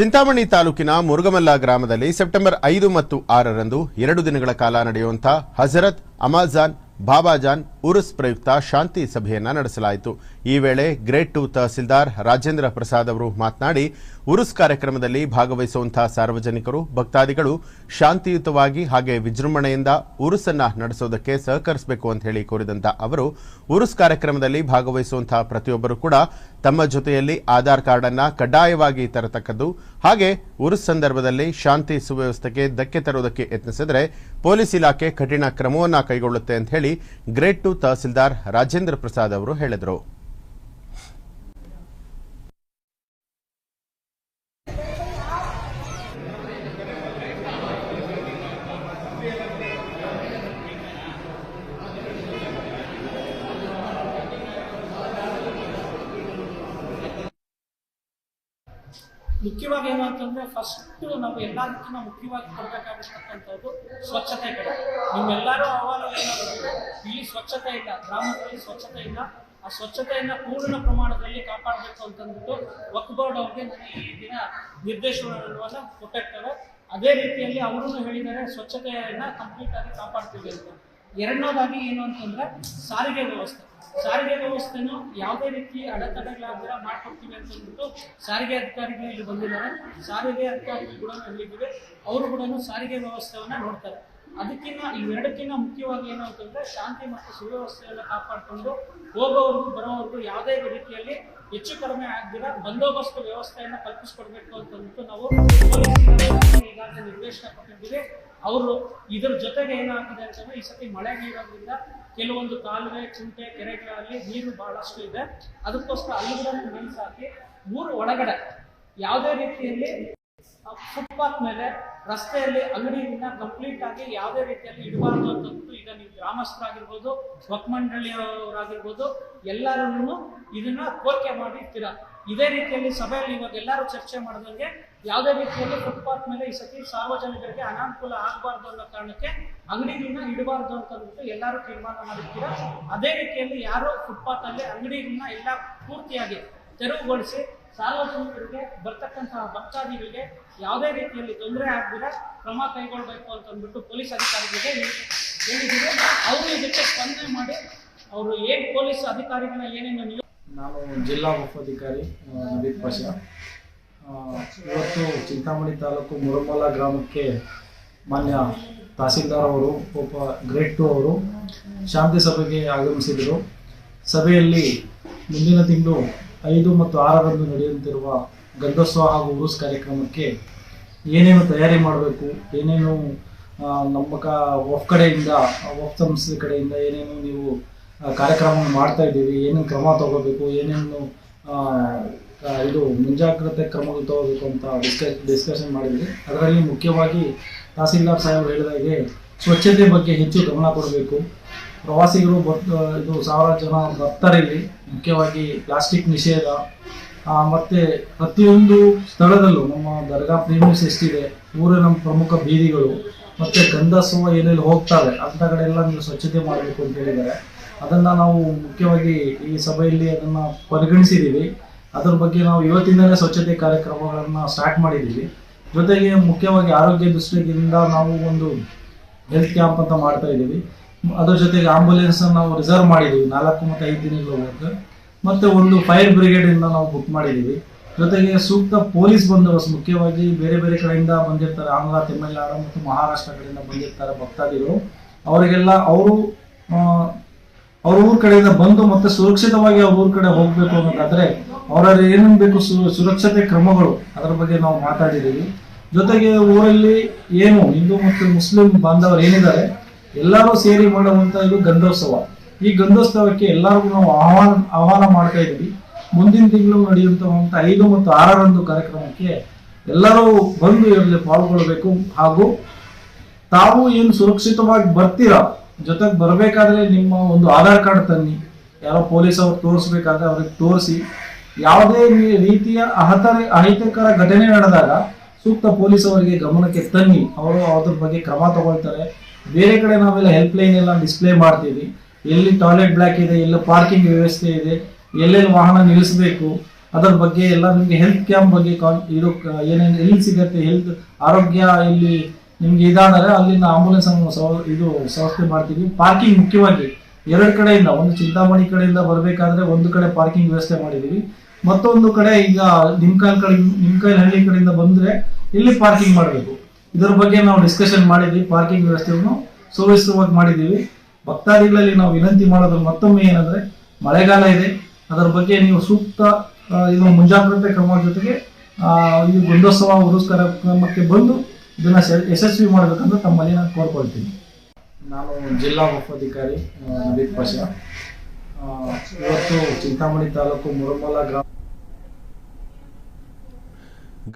ಚಿಂತಾಮಣಿ ತಾಲೂಕಿನ ಮುರುಗಮಲ್ಲ ಗ್ರಾಮದಲ್ಲಿ ಸೆಪ್ಟೆಂಬರ್ ಐದು ಮತ್ತು ಆರರಂದು ಎರಡು ದಿನಗಳ ಕಾಲ ನಡೆಯುವಂತಹ ಹಜರತ್ ಅಮಾಜಾನ್, ಬಾಬಾಜಾನ್ ಉರುಸ್ ಪ್ರಯುಕ್ತ ಶಾಂತಿ ಸಭೆಯನ್ನ ನಡೆಸಲಾಯಿತು. ಈ ವೇಳೆ ಗ್ರೇಟ್ ಟು ತಹಸೀಲ್ದಾರ್ ರಾಜೇಂದ್ರ ಪ್ರಸಾದ್ ಅವರು ಮಾತನಾಡಿ, ಉರುಸ್ ಕಾರ್ಯಕ್ರಮದಲ್ಲಿ ಭಾಗವಹಿಸುವಂತಹ ಸಾರ್ವಜನಿಕರು, ಭಕ್ತಾದಿಗಳು ಶಾಂತಿಯುತವಾಗಿ ಹಾಗೆ ವಿಜೃಂಭಣೆಯಿಂದ ಉರುಸನ್ನ ನಡೆಸೋದಕ್ಕೆ ಸಹಕರಿಸಬೇಕು ಅಂತ ಹೇಳಿ ಕೋರಿದಂತ ಅವರು, ಉರುಸ್ ಕಾರ್ಯಕ್ರಮದಲ್ಲಿ ಭಾಗವಹಿಸುವಂತಹ ಪ್ರತಿಯೊಬ್ಬರು ಕೂಡ ತಮ್ಮ ಜೊತೆಯಲ್ಲಿ ಆಧಾರ್ ಕಾರ್ಡ್ ಅನ್ನ ಕಡ್ಡಾಯವಾಗಿ ತರತಕ್ಕದ್ದು, ಹಾಗೆ ಉರುಸ್ ಸಂದರ್ಭದಲ್ಲಿ ಶಾಂತಿ ಸುವ್ಯವಸ್ಥೆಗೆ ಧಕ್ಕೆ ತರುವುದಕ್ಕೆ ಯತ್ನಿಸಿದರೆ ಪೊಲೀಸ್ ಇಲಾಖೆ ಕಠಿಣ ಕ್ರಮವನ್ನ ಕೈಗೊಳ್ಳುತ್ತೆ ಅಂತ ಹೇಳಿ ಗ್ರೇಟ್ ತಹಸೀಲ್ದಾರ್ ರಾಜೇಂದ್ರ ಪ್ರಸಾದ್ ಅವರು ಹೇಳಿದರು ಮುಖ್ಯವಾಗಿ ಏನು ಅಂತಂದ್ರೆ ಫಸ್ಟ್ ನಾವು ಎಲ್ಲದಕ್ಕಿಂತ ಮುಖ್ಯವಾಗಿ ಕೊಡಬೇಕಾಗಿರ್ತಕ್ಕಂಥದ್ದು ಸ್ವಚ್ಛತೆ ಕಡೆ. ನಿಮ್ಮೆಲ್ಲರೂ ಅಹವಾಲು ಏನಾಗುತ್ತೆ ಇಲ್ಲಿ ಸ್ವಚ್ಛತೆ ಇಲ್ಲ, ಗ್ರಾಮದಲ್ಲಿ ಸ್ವಚ್ಛತೆ ಇಲ್ಲ. ಆ ಸ್ವಚ್ಛತೆಯನ್ನ ಪೂರ್ಣ ಪ್ರಮಾಣದಲ್ಲಿ ಕಾಪಾಡಬೇಕು ಅಂತಂದ್ಬಿಟ್ಟು ವಕ್ಬೋರ್ಡ್ ಅವ್ರಿಗೆ ನಾನು ಈ ದಿನ ನಿರ್ದೇಶನವನ್ನ ಕೊಟ್ಟಿರ್ತೇವೆ. ಅದೇ ರೀತಿಯಲ್ಲಿ ಅವರು ಹೇಳಿದ್ದಾರೆ, ಸ್ವಚ್ಛತೆಯನ್ನ ಕಂಪ್ಲೀಟ್ ಆಗಿ ಕಾಪಾಡ್ತೀವಿ ಅಂತ. ಎರಡನೇದಾಗಿ ಏನು ಅಂತಂದ್ರೆ ಸಾರಿಗೆ ವ್ಯವಸ್ಥೆ. ಸಾರಿಗೆ ವ್ಯವಸ್ಥೆನೂ ಯಾವುದೇ ರೀತಿ ಅಡೆತಡೆಗಳಾದ್ರೆ ಮಾಡ್ಕೊಡ್ತೀವಿ ಅಂತ ಅಂದ್ಬಿಟ್ಟು ಸಾರಿಗೆ ಅಧಿಕಾರಿಗಳು ಇಲ್ಲಿ ಬಂದಿದ್ದಾರೆ. ಸಾರಿಗೆ ಅಧಿಕಾರಿಗಳು ಕೂಡ ಹೇಳಿದ್ದೀವಿ ಅವರು ಕೂಡ ಸಾರಿಗೆ ವ್ಯವಸ್ಥೆಯನ್ನ ನೋಡ್ತಾರೆ. ಅದಕ್ಕಿಂತ ಇವೆರಡಕ್ಕಿಂತ ಮುಖ್ಯವಾಗಿ ಏನು ಅಂತಂದ್ರೆ ಶಾಂತಿ ಮತ್ತು ಸುವ್ಯವಸ್ಥೆಯನ್ನು ಕಾಪಾಡಿಕೊಂಡು ಹೋಗೋವರೆಗೂ ಬರೋವರೆಗೂ ಯಾವುದೇ ರೀತಿಯಲ್ಲಿ ಹೆಚ್ಚು ಕಡಿಮೆ ಆಗದಿರ ಬಂದೋಬಸ್ತ್ ವ್ಯವಸ್ಥೆಯನ್ನು ಕಲ್ಪಿಸ್ಕೊಡ್ಬೇಕು ಅಂತಂದ್ಬಿಟ್ಟು ನಾವು ಈಗಾಗಲೇ ನಿರ್ದೇಶನ ಕೊಟ್ಟಿದ್ದೀವಿ. ಅವರು ಇದ್ರ ಜೊತೆಗೆ ಏನಾಗಿದೆ ಅಂತಂದ್ರೆ ಈ ಸತಿ ಮಳೆ ನೀರೋದ್ರಿಂದ ಕೆಲವೊಂದು ಕಾಲುವೆ ಚುಂಟೆ ಕೆರೆಗಳಲ್ಲಿ ನೀರು ಬಹಳಷ್ಟು ಇದೆ. ಅದಕ್ಕೋಸ್ಕರ ಅಲ್ಲಿಗಳನ್ನು ಹಾಕಿ ಊರು ಒಳಗಡೆ ಯಾವುದೇ ರೀತಿಯಲ್ಲಿ ಫುಟ್ಪಾತ್ ಮೇಲೆ ರಸ್ತೆಯಲ್ಲಿ ಅಂಗಡಿಯಿಂದ ಕಂಪ್ಲೀಟ್ ಆಗಿ ಯಾವುದೇ ರೀತಿಯಲ್ಲಿ ಇಡಬಾರ್ದು ಅಂತಂದ್ಬಿಟ್ಟು ಈಗ ನೀವು ಗ್ರಾಮಸ್ಥರಾಗಿರ್ಬೋದು ವಕ್ ಮಂಡಳಿಯವರಾಗಿರ್ಬೋದು ಎಲ್ಲರೂ ಇದನ್ನ ಕೋರಿಕೆ ಮಾಡಿರ್ತೀರ ಇದೇ ರೀತಿಯಲ್ಲಿ ಸಭೆಯಲ್ಲಿ ಇವಾಗ ಎಲ್ಲರೂ ಚರ್ಚೆ ಮಾಡಿದಂಗೆ ಯಾವುದೇ ರೀತಿಯಲ್ಲಿ ಫುಟ್ಪಾತ್ ಮೇಲೆ ಈ ಸತಿ ಸಾರ್ವಜನಿಕರಿಗೆ ಅನಾನುಕೂಲ ಆಗಬಾರ್ದು ಅನ್ನೋ ಕಾರಣಕ್ಕೆ ಅಂಗಡಿಗಳನ್ನ ಇಡಬಾರ್ದು ಅಂತ ಅಂದ್ಬಿಟ್ಟು ಎಲ್ಲರೂ ತೀರ್ಮಾನ ಮಾಡಿದ್ದೀರಾ ಅದೇ ರೀತಿಯಲ್ಲಿ ಯಾರೋ ಫುಟ್ಪಾತ್ ಅಲ್ಲಿ ಅಂಗಡಿಗಳನ್ನ ಎಲ್ಲ ಪೂರ್ತಿಯಾಗಿ ತೆರವುಗೊಳಿಸಿ ಸಾರ್ವಜನಿಕರಿಗೆ ಬರ್ತಕ್ಕಂತಹ ಭಕ್ತಾದಿಗಳಿಗೆ ಯಾವುದೇ ರೀತಿಯಲ್ಲಿ ತೊಂದರೆ ಆಗದಿರ ಕ್ರಮ ಕೈಗೊಳ್ಬೇಕು ಅಂತ ಅಂದ್ಬಿಟ್ಟು ಪೊಲೀಸ್ ಅಧಿಕಾರಿಗಳಿಗೆ ಹೇಳಿ- ಹೇಳಿದ್ದೀವಿ. ಅವರು ಇದಕ್ಕೆ ಸ್ಪಂದನೆ ಮಾಡಿ ಅವರು ಏನ್ ಪೊಲೀಸ್ ಅಧಿಕಾರಿಗಳನ್ನ ಏನೇನು ನಾನು ಜಿಲ್ಲಾ ಉಪಾಧಿಕಾರಿ ನವೀದ್ ಪಾಷಾ. ಇವತ್ತು ಚಿಂತಾಮಣಿ ತಾಲೂಕು ಮುರುಮಲ ಗ್ರಾಮಕ್ಕೆ ಮಾನ್ಯ ತಹಸೀಲ್ದಾರ್ ಅವರು, ಒಬ್ಬ ಗ್ರೇಟ್ ಟು ಅವರು ಶಾಂತಿ ಸಭೆಗೆ ಆಗಮಿಸಿದರು. ಸಭೆಯಲ್ಲಿ ಮುಂದಿನ ತಿಂಗಳು ಐದು ಮತ್ತು ಆರರಂದು ನಡೆಯುತ್ತಿರುವ ಗಂಧೋತ್ಸವ ಹಾಗೂ ಉರುಸ್ ಕಾರ್ಯಕ್ರಮಕ್ಕೆ ಏನೇನು ತಯಾರಿ ಮಾಡಬೇಕು, ಏನೇನು ನಮ್ಮ ಕ, ಒಫ್ ಕಡೆಯಿಂದ, ಒಫ್ ಸಂಸ್ಥೆ ಕಡೆಯಿಂದ ಏನೇನು ನೀವು ಕಾರ್ಯಕ್ರಮ ಮಾಡ್ತಾ ಇದ್ದೀವಿ ಏನೇನು ಕ್ರಮ ತಗೋಬೇಕು, ಏನೇನು ಇದು ಮುಂಜಾಗ್ರತೆ ಕ್ರಮಗಳು ತಗೋಬೇಕು ಅಂತ ಡಿಸ್ಕಸ್ ಡಿಸ್ಕಷನ್ ಮಾಡಿದ್ವಿ. ಅದರಲ್ಲಿ ಮುಖ್ಯವಾಗಿ ತಹಸೀಲ್ದಾರ್ ಸಾಹೇಬ್ ಹೇಳಿದ ಹಾಗೆ ಸ್ವಚ್ಛತೆ ಬಗ್ಗೆ ಹೆಚ್ಚು ಗಮನ ಕೊಡಬೇಕು. ಪ್ರವಾಸಿಗರು ಬರ್ ಇದು ಸಾವಿರಾರು ಜನ ಬರ್ತಾರೆ ಇಲ್ಲಿ ಮುಖ್ಯವಾಗಿ ಪ್ಲಾಸ್ಟಿಕ್ ನಿಷೇಧ. ಮತ್ತು ಪ್ರತಿಯೊಂದು ಸ್ಥಳದಲ್ಲೂ ನಮ್ಮ ದರ್ಗಾ ಪ್ರೀಮಿಯಸ್ ಎಷ್ಟಿದೆ ಊರಿನ ಪ್ರಮುಖ ಬೀದಿಗಳು. ಮತ್ತೆ ಗಂಧಸ್ವ ಎಲ್ಲೆಲ್ಲಿ ಹೋಗ್ತಾರೆ ಅಂಥ ಕಡೆ ಎಲ್ಲ ನೀವು ಸ್ವಚ್ಛತೆ ಮಾಡಬೇಕು ಅಂತ ಹೇಳಿದ್ದಾರೆ. ಅದನ್ನು ನಾವು ಮುಖ್ಯವಾಗಿ ಈ ಸಭೆಯಲ್ಲಿ ಅದನ್ನು ಪರಿಗಣಿಸಿದ್ದೀವಿ. ಅದ್ರ ಬಗ್ಗೆ ನಾವು ಇವತ್ತಿಂದಲೇ ಸ್ವಚ್ಛತೆ ಕಾರ್ಯಕ್ರಮಗಳನ್ನು ಸ್ಟಾರ್ಟ್ ಮಾಡಿದ್ದೀವಿ. ಜೊತೆಗೆ ಮುಖ್ಯವಾಗಿ ಆರೋಗ್ಯ ದೃಷ್ಟಿಯಿಂದ ನಾವು ಒಂದು ಹೆಲ್ತ್ ಕ್ಯಾಂಪ್ ಅಂತ ಮಾಡ್ತಾ ಇದ್ದೀವಿ. ಅದ್ರ ಜೊತೆಗೆ ಆಂಬುಲೆನ್ಸ್ ನಾವು ರಿಸರ್ವ್ ಮಾಡಿದ್ದೀವಿ. ನಾಲ್ಕು ಮತ್ತು ಐದು ದಿನಗಳ ಮತ್ತು ಒಂದು ಫೈರ್ ಬ್ರಿಗೇಡ್ ಇಂದ ನಾವು ಬುಕ್ ಮಾಡಿದ್ದೀವಿ. ಜೊತೆಗೆ ಸೂಕ್ತ ಪೊಲೀಸ್ ಬಂದೋಬಸ್ತ್ ಮುಖ್ಯವಾಗಿ ಬೇರೆ ಬೇರೆ ಕಡೆಯಿಂದ ಬಂದಿರ್ತಾರೆ. ಆಂಧ್ರ, ತಮಿಳುನಾಡು ಮತ್ತು ಮಹಾರಾಷ್ಟ್ರ ಕಡೆಯಿಂದ ಬಂದಿರ್ತಾರೆ ಭಕ್ತಾದಿಗಳು. ಅವರಿಗೆಲ್ಲ ಅವರು ಅವ್ರ ಊರ್ ಕಡೆಯಿಂದ ಬಂದು ಮತ್ತೆ ಸುರಕ್ಷಿತವಾಗಿ ಅವ್ರ ಊರ್ ಕಡೆ ಹೋಗ್ಬೇಕು ಅನ್ನೋದಾದ್ರೆ ಅವರಲ್ಲಿ ಏನೇನು ಬೇಕು ಸು- ಸುರಕ್ಷತೆ ಕ್ರಮಗಳು, ಅದರ ಬಗ್ಗೆ ನಾವು ಮಾತಾಡಿದ್ದೀವಿ. ಜೊತೆಗೆ ಊರಲ್ಲಿ ಏನು, ಹಿಂದೂ ಮತ್ತು ಮುಸ್ಲಿಂ ಬಾಂಧವರು ಏನಿದ್ದಾರೆ, ಎಲ್ಲರೂ ಸೇರಿ ಮಾಡುವಂಥ ಇದು ಗಂಧೋತ್ಸವ. ಈ ಗಂಧೋತ್ಸವಕ್ಕೆ ಎಲ್ಲರಿಗೂ ನಾವು ಆಹ್ವಾನ ಆಹ್ವಾನ ಮಾಡ್ತಾ ಇದ್ದೀವಿ. ಮುಂದಿನ ತಿಂಗಳು ನಡೆಯುವಂಥ ಐದು ಮತ್ತು ಆರರಂದು ಕಾರ್ಯಕ್ರಮಕ್ಕೆ ಎಲ್ಲರೂ ಬಂದು ಇದರಲ್ಲಿ ಪಾಲ್ಗೊಳ್ಬೇಕು ಹಾಗೂ ತಾವು ಏನು ಸುರಕ್ಷಿತವಾಗಿ ಬರ್ತೀರಾ, ಜೊತೆಗೆ ಬರಬೇಕಾದ್ರೆ ನಿಮ್ಮ ಒಂದು ಆಧಾರ್ ಕಾರ್ಡ್ ತನ್ನಿ. ಯಾರೋ ಪೊಲೀಸ್ ಅವ್ರು ತೋರಿಸ್ಬೇಕಾದ್ರೆ ಅವ್ರಿಗೆ ತೋರಿಸಿ. ಯಾವುದೇ ರೀತಿಯ ಅಹತರ ಅಹಿತಕರ ಘಟನೆ ನಡೆದಾಗ ಸೂಕ್ತ ಪೊಲೀಸ್ ಅವರಿಗೆ ಗಮನಕ್ಕೆ ತನ್ನಿ. ಅವರು ಅದ್ರ ಬಗ್ಗೆ ಕ್ರಮ ತಗೊಳ್ತಾರೆ. ಬೇರೆ ಕಡೆ ನಾವೆಲ್ಲ ಹೆಲ್ಪ್ ಲೈನ್ ಎಲ್ಲ ಡಿಸ್ಪ್ಲೇ ಮಾಡ್ತೀವಿ. ಎಲ್ಲಿ ಟಾಯ್ಲೆಟ್ ಬ್ಲಾಕ್ ಇದೆ, ಎಲ್ಲ ಪಾರ್ಕಿಂಗ್ ವ್ಯವಸ್ಥೆ ಇದೆ, ಎಲ್ಲೆಲ್ಲಿ ವಾಹನ ನಿಲ್ಲಿಸಬೇಕು, ಅದರ ಬಗ್ಗೆ ಎಲ್ಲ ನಿಮಗೆ ಹೆಲ್ತ್ ಕ್ಯಾಂಪ್ ಬಗ್ಗೆ ಕಾನ್- ಇದು ಏನೇನು ಎಲ್ಲಿ ಸಿಗತ್ತೆ ಹೆಲ್ತ್ ಆರೋಗ್ಯ ಇಲ್ಲಿ ನಿಮ್ಗೆ ಇದಾದರೆ ಅಲ್ಲಿಂದ ಆಂಬುಲೆನ್ಸ್ ಅನ್ನು ಸೌ ಇದು ವ್ಯವಸ್ಥೆ ಮಾಡ್ತೀವಿ. ಪಾರ್ಕಿಂಗ್ ಮುಖ್ಯವಾಗಿ ಎರಡು ಕಡೆಯಿಂದ, ಒಂದು ಚಿಂತಾಮಣಿ ಕಡೆಯಿಂದ ಬರಬೇಕಾದ್ರೆ ಒಂದು ಕಡೆ ಪಾರ್ಕಿಂಗ್ ವ್ಯವಸ್ಥೆ ಮಾಡಿದೀವಿ ಮತ್ತೊಂದು ಕಡೆ ಈಗ ನಿಮ್ಕಾಲ್ ಕಡೆ ನಿಮ್ಕಾಲ್ ಹಳ್ಳಿ ಕಡೆಯಿಂದ ಬಂದ್ರೆ ಇಲ್ಲಿ ಪಾರ್ಕಿಂಗ್ ಮಾಡಬೇಕು. ಇದರ ಬಗ್ಗೆ ನಾವು ಡಿಸ್ಕಷನ್ ಮಾಡಿದ್ವಿ ಪಾರ್ಕಿಂಗ್ ವ್ಯವಸ್ಥೆಯನ್ನು ಸುವ್ಯವಸ್ಥಿತವಾಗಿ ಮಾಡಿದ್ದೀವಿ. ಭಕ್ತಾದಿಗಳಲ್ಲಿ ನಾವು ವಿನಂತಿ ಮಾಡೋದು ಮತ್ತೊಮ್ಮೆ ಏನಂದ್ರೆ, ಮಳೆಗಾಲ ಇದೆ. ಅದರ ಬಗ್ಗೆ ನೀವು ಸೂಕ್ತ ಇದು ಮುಂಜಾಗ್ರತೆ ಕ್ರಮದ ಜೊತೆಗೆ ಇದು ಗುಂಡೋತ್ಸವ ಉರುಸ್ ಕಾರ್ಯಕ್ರಮಕ್ಕೆ ಬಂದು ಇದನ್ನ ಯಶಸ್ವಿ ಮಾಡಬೇಕಂತ ತಮ್ಮಲ್ಲಿ ನಾನು ಕೋರ್ಕೊಳ್ತೀನಿ. ನಾನು ಜಿಲ್ಲಾ ಉಪಾಧಿಕಾರಿ ನವೀದ್ ಪಾಷಾ. ಇವತ್ತು ಚಿಂತಾಮಣಿ ತಾಲೂಕು ಮುರುಮಲ ಗ್ರಾಮ